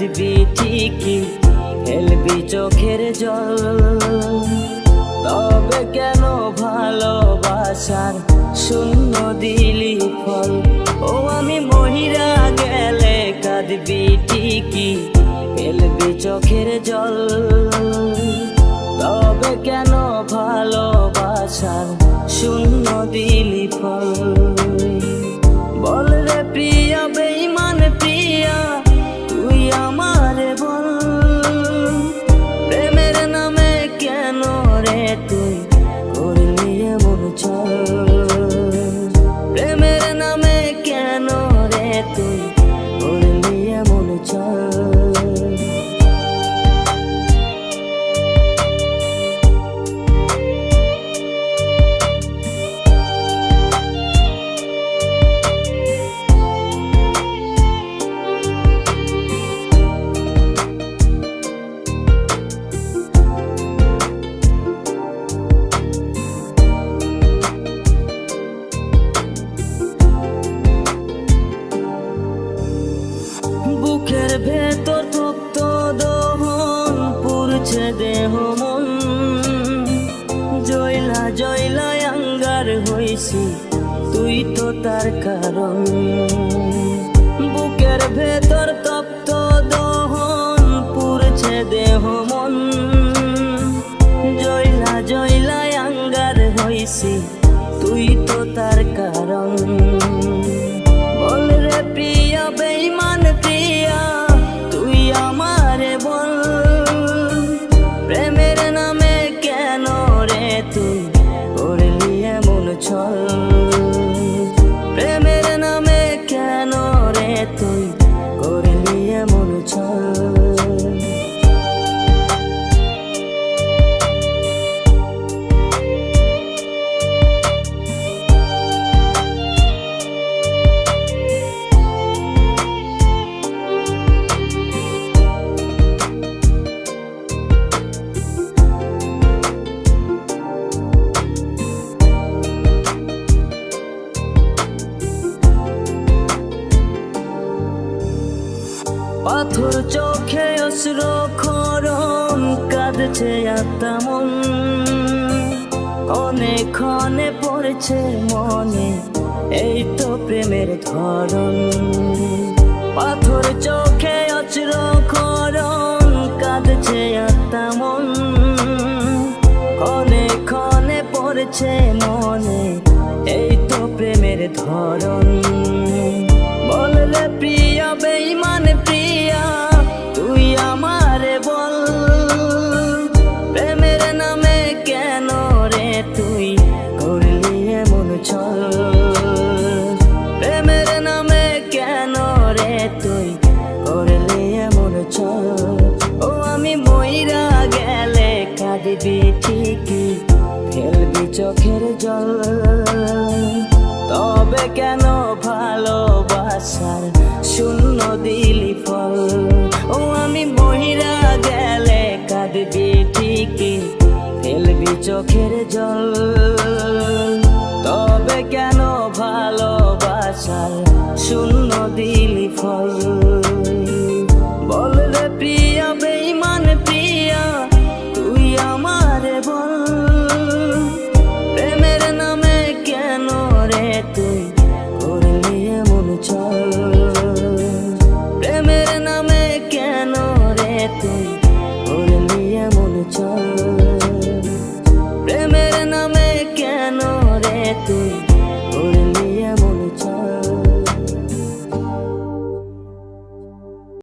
কাঁদবি ঠিকই ফেলবি চোখের জল। তবে কেন ভালোবাসার শূন্য দিলি ফল? ও আমি মহিরা গেলে কাঁদবি ঠিকই। ফেলবি চোখের জল। তবে কেন ভালোবাসার শূন্য দিলি ফল? বল রে প্রিয়া বেইমান প্রিয়া বুকের ভেতর তপ্ত দহন পুরছে দেহ মন। জয়লা জয়লা আঙ্গার হইছি, তুই তো তার কারণ। বুকের ভেতর তপ্ত দহন পুরছে দেহ মন। time. পাথর চোখে অশ্র খরম কাঁদছে আত্মন কনে ক্ষণে পড়ছে মনে, এই তো প্রেমের ধরন। পাথর চোখে কাঁদবি ঠিকই, ফেলবি চোখের জল। তবে কেন ভালোবাসার শূন্য দিলি ফল? ও, আমি মহিরা গেলে কাঁদবি ঠিকই, ফেলবি চোখের জল। তবে কেন ভালোবাসার শূন্য দিলি ফল? doida.